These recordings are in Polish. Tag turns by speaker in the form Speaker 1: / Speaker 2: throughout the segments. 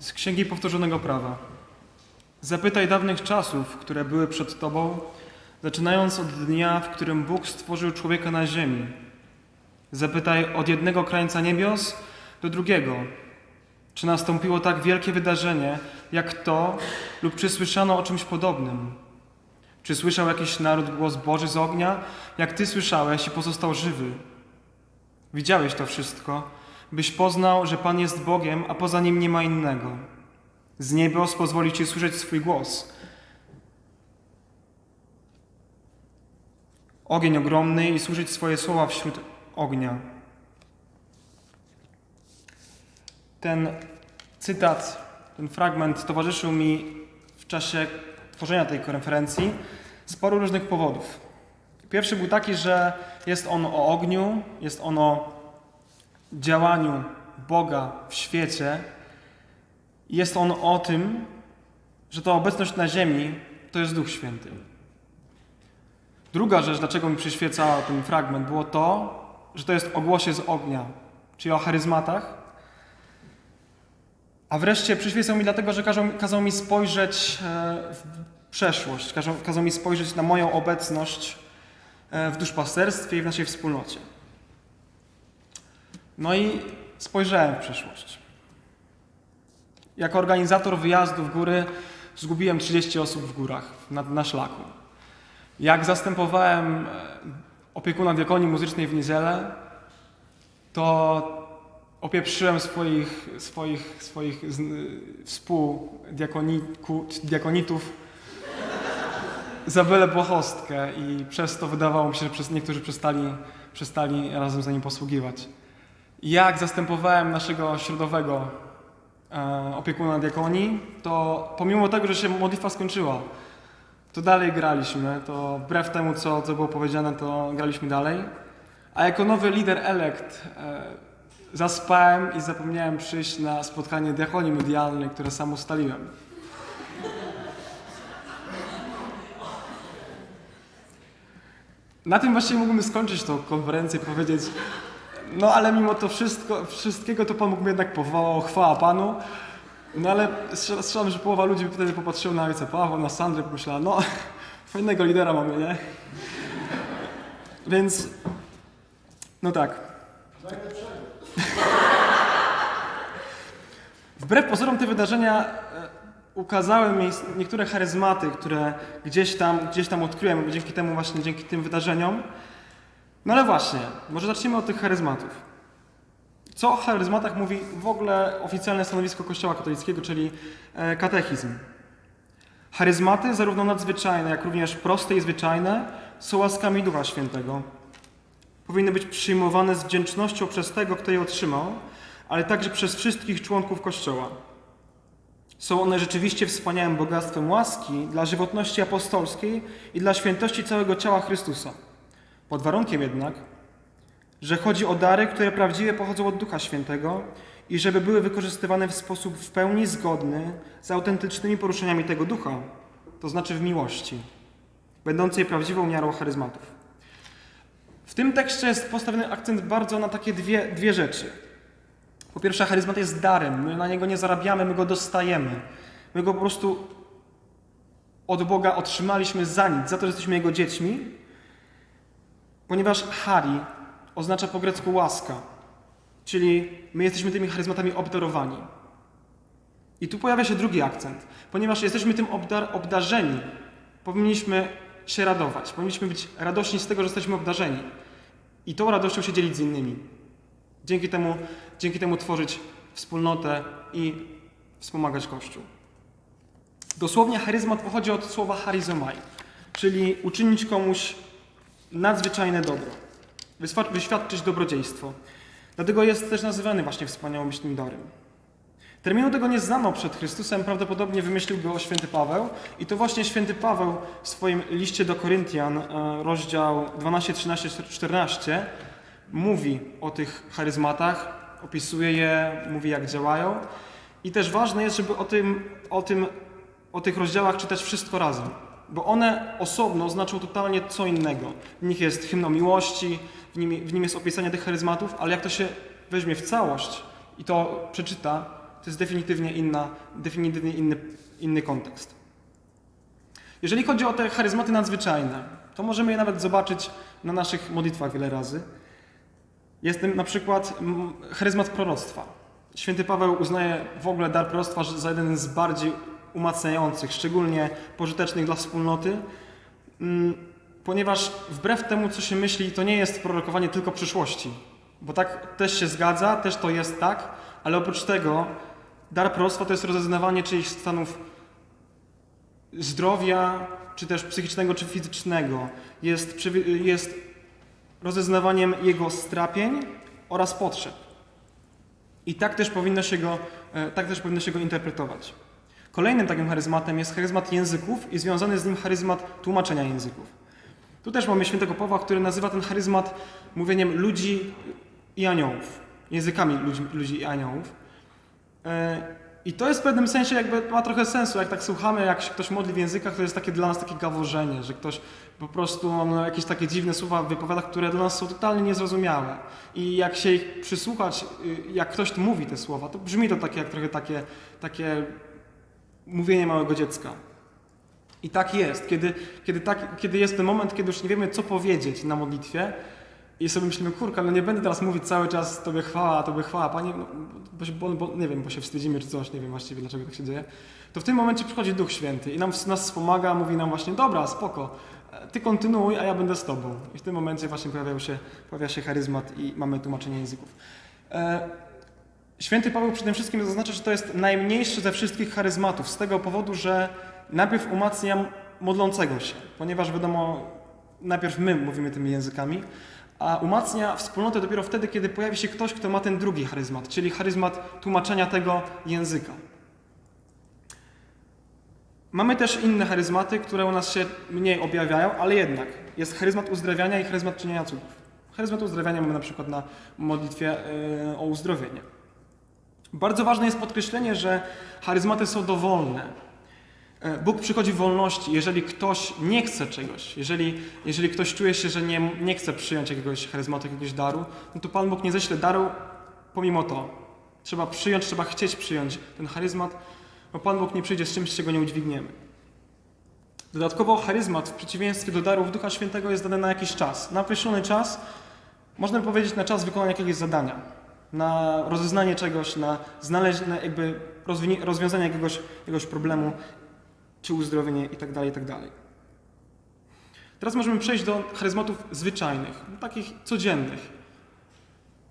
Speaker 1: Z Księgi Powtórzonego Prawa. Zapytaj dawnych czasów, które były przed Tobą, zaczynając od dnia, w którym Bóg stworzył człowieka na ziemi. Zapytaj od jednego krańca niebios do drugiego, czy nastąpiło tak wielkie wydarzenie, jak to, lub czy słyszano o czymś podobnym? Czy słyszał jakiś naród głos Boży z ognia, jak Ty słyszałeś i pozostał żywy? Widziałeś to wszystko, byś poznał, że Pan jest Bogiem, a poza Nim nie ma innego. Z niebios pozwoli Ci słyszeć swój głos. Ogień ogromny i słyszeć swoje słowa wśród ognia. Ten cytat, ten fragment towarzyszył mi w czasie tworzenia tej konferencji z paru różnych powodów. Pierwszy był taki, że jest on o ogniu, jest on o działaniu Boga w świecie. Jest on o tym, że ta obecność na ziemi to jest Duch Święty. Druga rzecz, dlaczego mi przyświeca ten fragment, było to, że to jest o głosie z ognia, czyli o charyzmatach. A wreszcie przyświecał mi dlatego, że kazał, kazał mi spojrzeć e, w przeszłość, kazał, kazał mi spojrzeć na moją obecność e, w duszpasterstwie i w naszej wspólnocie. No i spojrzałem w przeszłość. Jako organizator wyjazdu w góry zgubiłem 30 osób w górach, na, na szlaku. Jak zastępowałem e, opiekuna diakonii muzycznej w Niedzielę, to opieprzyłem swoich, swoich, swoich współdiakonitów za byle błahostkę i przez to wydawało mi się, że niektórzy przestali, przestali razem za nim posługiwać. Jak zastępowałem naszego środowego e, opiekuna diakonii, to pomimo tego, że się modlitwa skończyła, to dalej graliśmy, to wbrew temu, co, co było powiedziane, to graliśmy dalej. A jako nowy lider elekt e, zaspałem i zapomniałem przyjść na spotkanie diakonii medialnej, które sam ustaliłem. Na tym właściwie mógłbym skończyć tą konferencję i powiedzieć, no ale mimo to wszystko, wszystkiego to Pan Bóg mnie jednak powołał, chwała Panu. No ale strzelam, że połowa ludzi wtedy popatrzyła na ojca Pawła, na Sandrę pomyślała, no fajnego lidera mamy, nie? Więc, no tak. Wbrew pozorom te wydarzenia e, ukazały mi niektóre charyzmaty, które gdzieś tam, gdzieś tam odkryłem dzięki temu właśnie, dzięki tym wydarzeniom. No ale właśnie, może zacznijmy od tych charyzmatów. Co o charyzmatach mówi w ogóle oficjalne stanowisko Kościoła katolickiego, czyli e, katechizm? Charyzmaty, zarówno nadzwyczajne, jak również proste i zwyczajne, są łaskami Ducha Świętego. Powinny być przyjmowane z wdzięcznością przez tego, kto je otrzymał, ale także przez wszystkich członków Kościoła. Są one rzeczywiście wspaniałym bogactwem łaski dla żywotności apostolskiej i dla świętości całego ciała Chrystusa. Pod warunkiem jednak, że chodzi o dary, które prawdziwie pochodzą od Ducha Świętego i żeby były wykorzystywane w sposób w pełni zgodny z autentycznymi poruszeniami tego Ducha, to znaczy w miłości, będącej prawdziwą miarą charyzmatów. W tym tekście jest postawiony akcent bardzo na takie dwie, dwie rzeczy. Po pierwsze, charyzmat jest darem, my na niego nie zarabiamy, my go dostajemy. My go po prostu od Boga otrzymaliśmy za nic, za to, że jesteśmy Jego dziećmi, ponieważ Hari oznacza po grecku łaska, czyli my jesteśmy tymi charyzmatami obdarowani. I tu pojawia się drugi akcent. Ponieważ jesteśmy tym obdar obdarzeni, powinniśmy się radować, powinniśmy być radośni z tego, że jesteśmy obdarzeni. I tą radością się dzielić z innymi. Dzięki temu, dzięki temu tworzyć wspólnotę i wspomagać Kościół. Dosłownie charyzmat pochodzi od słowa charizomai, czyli uczynić komuś nadzwyczajne dobro, wyświadczyć dobrodziejstwo. Dlatego jest też nazywany właśnie wspaniałomyślnym darem. Terminu tego nie znano przed Chrystusem, prawdopodobnie wymyślił go święty Paweł i to właśnie święty Paweł w swoim liście do Koryntian, e, rozdział 12, 13, 14 mówi o tych charyzmatach, opisuje je, mówi jak działają i też ważne jest, żeby o tym, o tym, o tych rozdziałach czytać wszystko razem, bo one osobno znaczą totalnie co innego. W nich jest hymn o miłości, w nim, w nim jest opisanie tych charyzmatów, ale jak to się weźmie w całość i to przeczyta, to jest definitywnie, inna, definitywnie inny, inny kontekst. Jeżeli chodzi o te charyzmaty nadzwyczajne, to możemy je nawet zobaczyć na naszych modlitwach wiele razy. Jest tym na przykład charyzmat proroctwa. Święty Paweł uznaje w ogóle dar proroctwa za jeden z bardziej umacniających, szczególnie pożytecznych dla wspólnoty, mm, ponieważ wbrew temu, co się myśli, to nie jest prorokowanie tylko przyszłości. Bo tak też się zgadza, też to jest tak, ale oprócz tego dar proroctwa to jest rozeznawanie czyichś stanów zdrowia, czy też psychicznego, czy fizycznego. Jest, jest rozeznawaniem jego strapień oraz potrzeb. I tak też powinno się go, e, tak też powinno się go interpretować. Kolejnym takim charyzmatem jest charyzmat języków i związany z nim charyzmat tłumaczenia języków. Tu też mamy świętego Pawła, który nazywa ten charyzmat mówieniem ludzi i aniołów, językami ludzi, ludzi i aniołów. E, I to jest w pewnym sensie jakby ma trochę sensu, jak tak słuchamy, jak się ktoś modli w językach, to jest takie dla nas takie gaworzenie, że ktoś po prostu jakieś takie dziwne słowa wypowiada, które dla nas są totalnie niezrozumiałe. I jak się ich przysłuchać, y, jak ktoś mówi te słowa, to brzmi to takie, jak trochę takie, takie mówienie małego dziecka. I tak jest, kiedy, kiedy, tak, kiedy jest ten moment, kiedy już nie wiemy, co powiedzieć na modlitwie, i sobie myślimy, kurka, no nie będę teraz mówić cały czas Tobie chwała, Tobie chwała, Panie, no, bo, bo, nie wiem, bo się wstydzimy czy coś, nie wiem właściwie dlaczego tak się dzieje, to w tym momencie przychodzi Duch Święty i nam, nas wspomaga, mówi nam właśnie, dobra, spoko, Ty kontynuuj, a ja będę z Tobą. I w tym momencie właśnie pojawiał się, pojawia się charyzmat i mamy tłumaczenie języków. E, Święty Paweł przede wszystkim zaznacza, że to jest najmniejszy ze wszystkich charyzmatów, z tego powodu, że najpierw umacnia modlącego się, ponieważ wiadomo, najpierw my mówimy tymi językami, a umacnia wspólnotę dopiero wtedy, kiedy pojawi się ktoś, kto ma ten drugi charyzmat, czyli charyzmat tłumaczenia tego języka. Mamy też inne charyzmaty, które u nas się mniej objawiają, ale jednak jest charyzmat uzdrawiania i charyzmat czynienia cudów. Charyzmat uzdrawiania mamy na przykład na modlitwie yy, o uzdrowienie. Bardzo ważne jest podkreślenie, że charyzmaty są dowolne. E, Bóg przychodzi w wolności, jeżeli ktoś nie chce czegoś, jeżeli, jeżeli ktoś czuje się, że nie, nie chce przyjąć jakiegoś charyzmatu, jakiegoś daru, no to Pan Bóg nie ześle daru pomimo to. Trzeba przyjąć, trzeba chcieć przyjąć ten charyzmat, bo Pan Bóg nie przyjdzie z czymś, czego nie udźwigniemy. Dodatkowo charyzmat w przeciwieństwie do darów Ducha Świętego jest dany na jakiś czas. Na określony czas, można by powiedzieć na czas wykonania jakiegoś zadania, na rozeznanie czegoś, na znalezienie, jakby rozwiązanie jakiegoś, jakiegoś problemu, czy uzdrowienie itd., itd. Teraz możemy przejść do charyzmatów zwyczajnych, takich codziennych.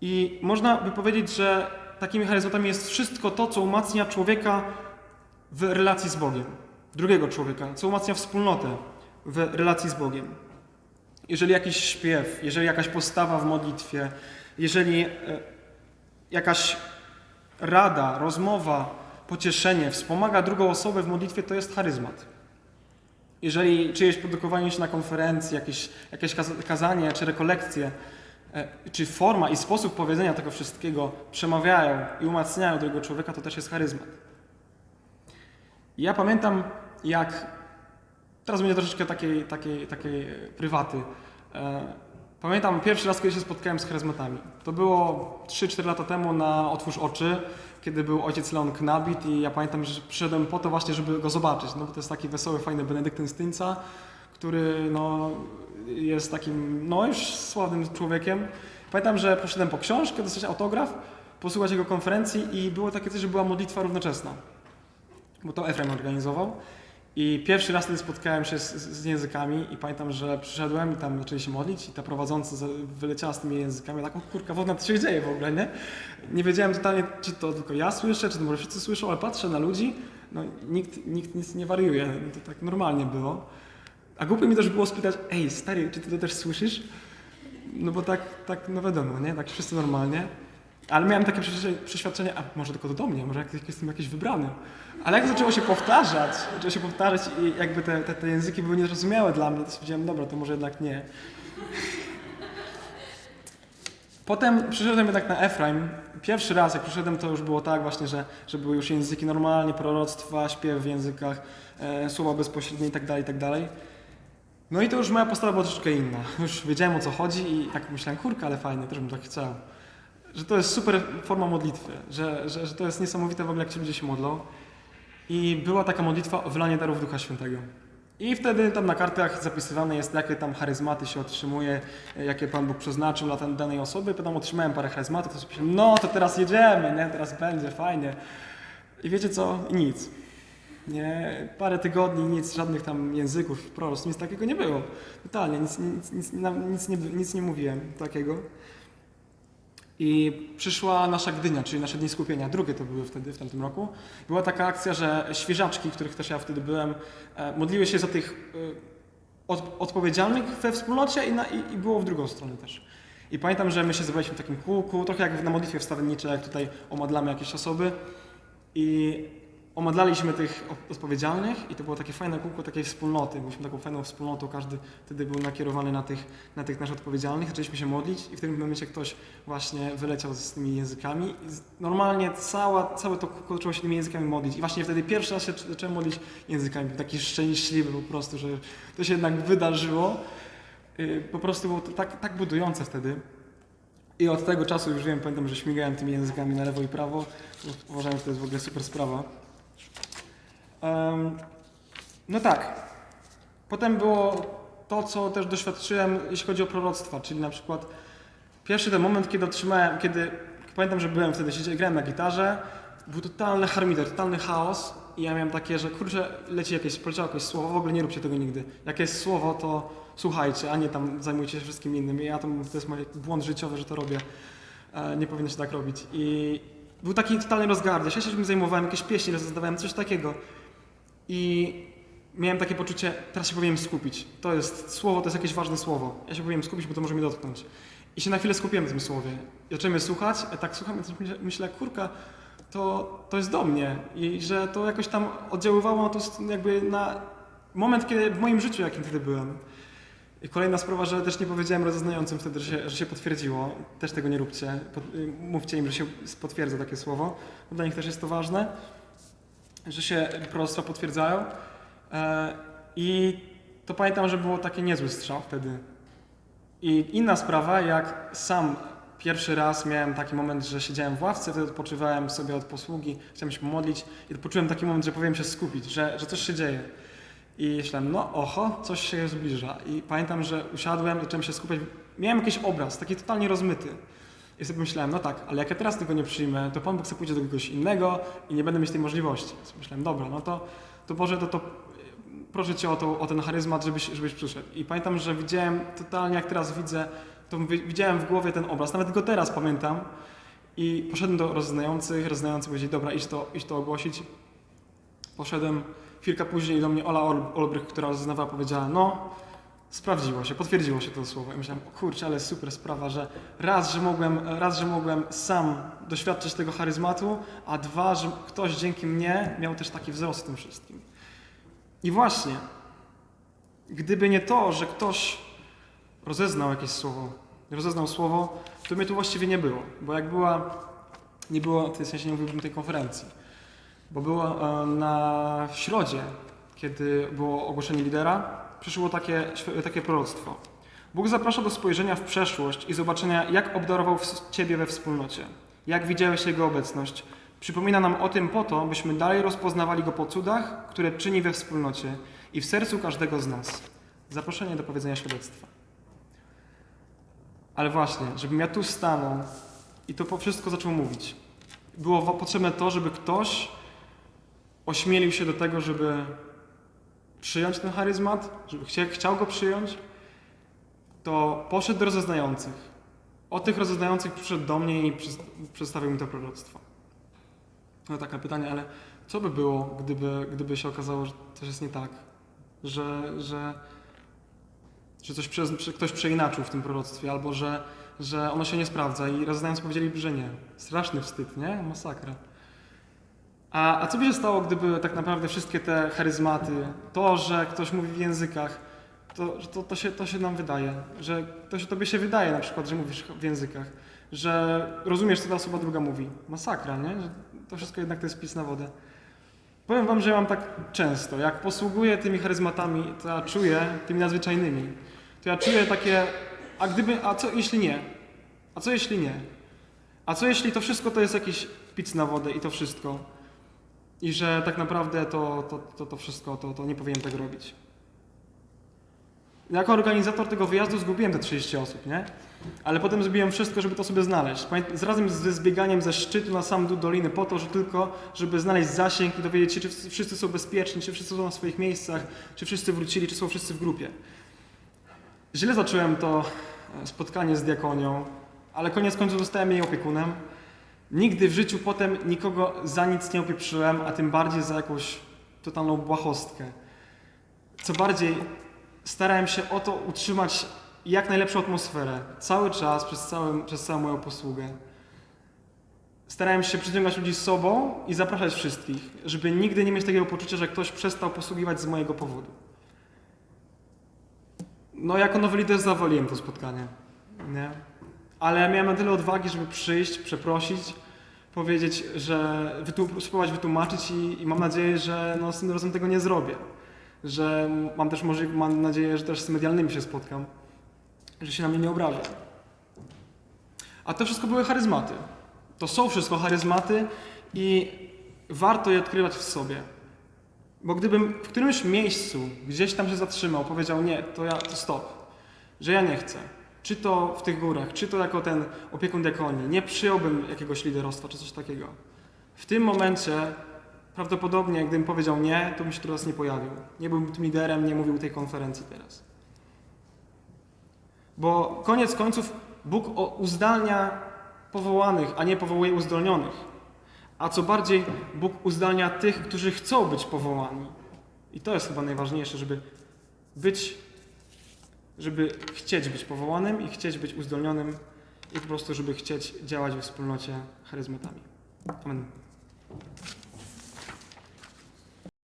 Speaker 1: I można by powiedzieć, że takimi charyzmatami jest wszystko to, co umacnia człowieka w relacji z Bogiem, drugiego człowieka, co umacnia wspólnotę w relacji z Bogiem. Jeżeli jakiś śpiew, jeżeli jakaś postawa w modlitwie, jeżeli e, jakaś rada, rozmowa, pocieszenie wspomaga drugą osobę w modlitwie, to jest charyzmat. Jeżeli czyjeś produkowanie się na konferencji, jakieś, jakieś kaz- kazanie czy rekolekcje, e, czy forma i sposób powiedzenia tego wszystkiego przemawiają i umacniają drugiego człowieka, to też jest charyzmat. Ja pamiętam, jak. Teraz będzie troszeczkę takiej, takiej, takiej e, prywaty. Pamiętam pierwszy raz, kiedy się spotkałem z charyzmatami. To było 3-4 lata temu na Otwórz Oczy, kiedy był ojciec Leon Knabit i ja pamiętam, że przyszedłem po to właśnie, żeby go zobaczyć. No bo to jest taki wesoły, fajny Benedyktyn Styńca, który no, jest takim, no już sławnym człowiekiem. Pamiętam, że poszedłem po książkę, dostać autograf, posłuchać jego konferencji i było takie coś, że była modlitwa równoczesna. Bo to Efrem organizował. I pierwszy raz wtedy spotkałem się z, z językami i pamiętam, że przyszedłem i tam zaczęli się modlić i ta prowadząca wyleciała z tymi językami. Taką kurka, wodna, co się dzieje w ogóle, nie? Nie wiedziałem totalnie, czy to tylko ja słyszę, czy to może wszyscy słyszą, ale patrzę na ludzi, no nikt, nikt nic nie wariuje, to tak normalnie było. A głupio mi też było spytać, ej stary, czy ty to też słyszysz? No bo tak, tak no wiadomo, nie? Tak wszyscy normalnie. Ale miałem takie przeświadczenie- a może tylko to do mnie, może jak jestem jakiś wybrany. Ale jak zaczęło się powtarzać, zaczęło się powtarzać i jakby te, te, te języki były niezrozumiałe dla mnie, to stwierdziłem, dobra, to może jednak nie. Potem przyszedłem jednak na Efraim. Pierwszy raz, jak przyszedłem, to już było tak właśnie, że, że były już języki normalnie, proroctwa, śpiew w językach, e, słowa bezpośrednie i tak dalej, i tak. No i to już moja postawa była troszeczkę inna. Już wiedziałem o co chodzi i tak myślałem, kurka, ale fajnie, też bym tak chciał. Że to jest super forma modlitwy, że, że, że to jest niesamowite w ogóle, jak ci ludzie się modlą. I była taka modlitwa o wylanie darów Ducha Świętego. I wtedy tam na kartach zapisywane jest, jakie tam charyzmaty się otrzymuje, jakie Pan Bóg przeznaczył dla danej osoby. Potem otrzymałem parę charyzmatów, to sobie no to teraz jedziemy, nie? teraz będzie fajnie. I wiecie co? I nic. Nie, parę tygodni, nic, żadnych tam języków, prorost, nic takiego nie było. Totalnie, nic, nic, nic, nic, nie, nic nie mówiłem takiego. I przyszła nasza Gdynia, czyli nasze dni skupienia, drugie to były wtedy, w tamtym roku. Była taka akcja, że świeżaczki, których też ja wtedy byłem, e, modliły się za tych e, od, odpowiedzialnych we wspólnocie i, na, i, i było w drugą stronę też. I pamiętam, że my się zebraliśmy w takim kółku, trochę jak na modlitwie wstawienniczej, jak tutaj omadlamy jakieś osoby. I omadlaliśmy tych odpowiedzialnych i to było takie fajne kółko takiej wspólnoty. Byliśmy taką fajną wspólnotą, każdy wtedy był nakierowany na tych, na tych naszych odpowiedzialnych. Zaczęliśmy się modlić i w tym momencie ktoś właśnie wyleciał z tymi językami. I normalnie cała, całe to kółko zaczęło się tymi językami modlić. I właśnie wtedy pierwszy raz się zacząłem modlić językami. Był taki szczęśliwy po prostu, że to się jednak wydarzyło. Yy, Po prostu było to tak, tak budujące wtedy. I od tego czasu już wiem, pamiętam, że śmigałem tymi językami na lewo i prawo. Uważałem, że to jest w ogóle super sprawa. Em, no tak. Potem było to, co też doświadczyłem, jeśli chodzi o proroctwa, czyli na przykład pierwszy ten moment, kiedy otrzymałem, kiedy pamiętam, że byłem wtedy, siedziałem, grałem na gitarze, był totalny harmider, totalny chaos i ja miałem takie, że kurczę, leci jakieś, poleciało jakieś słowo, w ogóle nie róbcie tego nigdy. Jak jest słowo, to słuchajcie, a nie tam zajmujcie się wszystkim innym. I ja to, to jest mój błąd życiowy, że to robię. E, nie powinno się tak robić. I był taki totalny rozgardiasz. Ja się tym zajmowałem, jakieś pieśni rozdawałem, coś takiego. I miałem takie poczucie, teraz się powinienem skupić. To jest słowo, to jest jakieś ważne słowo. Ja się powinienem skupić, bo to może mnie dotknąć. I się na chwilę skupiłem w tym słowie. I zacząłem je słuchać, a tak słucham coś myślę, kurka, to, to jest do mnie. I że to jakoś tam oddziaływało to jakby na moment, kiedy w moim życiu, jakim wtedy byłem. I kolejna sprawa, że też nie powiedziałem rozeznającym wtedy, że się, że się potwierdziło. Też tego nie róbcie. Pod- y, Mówcie im, że się potwierdza takie słowo. Dla nich też jest to ważne, że się proroctwa potwierdzają. E, I to pamiętam, że było takie niezły strzał wtedy. I inna sprawa, jak sam pierwszy raz miałem taki moment, że siedziałem w ławce, wtedy odpoczywałem sobie od posługi, chciałem się pomodlić i poczułem taki moment, że powinien się skupić, że, że coś się dzieje. I myślałem, no oho, coś się zbliża. I pamiętam, że usiadłem, zacząłem się skupiać. Miałem jakiś obraz, taki totalnie rozmyty. I sobie myślałem, no tak, ale jak ja teraz tego nie przyjmę, to Pan Bóg sobie pójdzie do kogoś innego i nie będę mieć tej możliwości. Więc myślałem, dobra, no to, to Boże, to, to proszę Cię o, to, o ten charyzmat, żebyś, żebyś przyszedł. I pamiętam, że widziałem totalnie, jak teraz widzę, to wi- widziałem w głowie ten obraz, nawet go teraz pamiętam. I poszedłem do rozznających, rozznający powiedzieli, dobra, idź to, idź to ogłosić. Poszedłem, chwilkę później do mnie Ola Ol- Olbrych, która rozeznawała, powiedziała, no, sprawdziło się, potwierdziło się to słowo. I myślałem, kurczę, ale super sprawa, że raz, że mogłem, raz, że mogłem sam doświadczyć tego charyzmatu, a dwa, że ktoś dzięki mnie miał też taki wzrost w tym wszystkim. I właśnie, gdyby nie to, że ktoś rozeznał jakieś słowo, rozeznał słowo, to mnie tu właściwie nie było. Bo jak była, nie było, w tym sensie nie mówiłbym tej konferencji, bo było e, na środzie, kiedy było ogłoszenie lidera, przyszło takie, takie proroctwo. Bóg zaprasza do spojrzenia w przeszłość i zobaczenia, jak obdarował w- Ciebie we wspólnocie, jak widziałeś Jego obecność. Przypomina nam o tym po to, byśmy dalej rozpoznawali Go po cudach, które czyni we wspólnocie i w sercu każdego z nas. Zaproszenie do powiedzenia świadectwa. Ale właśnie, żebym ja tu stanął i to wszystko zaczął mówić. Było potrzebne to, żeby ktoś ośmielił się do tego, żeby przyjąć ten charyzmat, żeby chcia, chciał go przyjąć, to poszedł do rozeznających. Od tych rozeznających przyszedł do mnie i przedstawił mi to proroctwo. No takie pytanie, ale co by było, gdyby, gdyby się okazało, że coś jest nie tak? Że, że, że coś ktoś przeinaczył w tym proroctwie, albo że, że ono się nie sprawdza i rozeznający powiedzieliby, że nie. Straszny wstyd, nie? Masakra. A, a co by się stało, gdyby tak naprawdę wszystkie te charyzmaty, to, że ktoś mówi w językach, to, to, to, się, to się nam wydaje, że to się tobie się wydaje na przykład, że mówisz w językach, że rozumiesz, co ta osoba druga mówi. Masakra, nie? Że to wszystko jednak to jest pis na wodę. Powiem wam, że ja mam tak często, jak posługuję tymi charyzmatami, to ja czuję, tymi nadzwyczajnymi, to ja czuję takie, a gdyby, a co jeśli nie? A co jeśli nie? A co jeśli to wszystko to jest jakiś pic na wodę i to wszystko? I że tak naprawdę to, to, to, to wszystko, to, to nie powinienem tak robić. Jako organizator tego wyjazdu zgubiłem te 30 osób, nie? Ale potem zrobiłem wszystko, żeby to sobie znaleźć. Z- Razem ze zbieganiem ze szczytu na sam dół doliny po to, że tylko, żeby znaleźć zasięg i dowiedzieć się, czy wszyscy- wszyscy są bezpieczni, czy wszyscy są na swoich miejscach, czy wszyscy wrócili, czy są wszyscy w grupie. Źle zacząłem to e, spotkanie z diakonią, ale koniec końców zostałem jej opiekunem. Nigdy w życiu potem nikogo za nic nie opieprzyłem, a tym bardziej za jakąś totalną błahostkę. Co bardziej, starałem się o to utrzymać jak najlepszą atmosferę. Cały czas, przez, całym, przez całą moją posługę. Starałem się przyciągać ludzi z sobą i zapraszać wszystkich, żeby nigdy nie mieć takiego poczucia, że ktoś przestał posługiwać z mojego powodu. No, jako nowy lider zawaliłem to spotkanie. Nie? Ale miałem na tyle odwagi, żeby przyjść, przeprosić, powiedzieć, że spróbować wytłumaczyć i, i mam nadzieję, że no, z tym razem tego nie zrobię. Że mam też możli- mam nadzieję, że też z medialnymi się spotkam, że się na mnie nie obrażą. A to wszystko były charyzmaty. To są wszystko charyzmaty i warto je odkrywać w sobie. Bo gdybym w którymś miejscu gdzieś tam się zatrzymał, powiedział nie, to ja to stop, że ja nie chcę. Czy to w tych górach, czy to jako ten opiekun diakonii, nie przyjąłbym jakiegoś liderostwa czy coś takiego. W tym momencie prawdopodobnie, gdybym powiedział nie, to bym się teraz nie pojawił. Nie byłbym tym liderem, nie mówił tej konferencji teraz. Bo koniec końców Bóg uzdalnia powołanych, a nie powołuje uzdolnionych. A co bardziej, Bóg uzdalnia tych, którzy chcą być powołani. I to jest chyba najważniejsze, żeby być, żeby chcieć być powołanym i chcieć być uzdolnionym i po prostu, żeby chcieć działać we wspólnocie charyzmatami. Amen.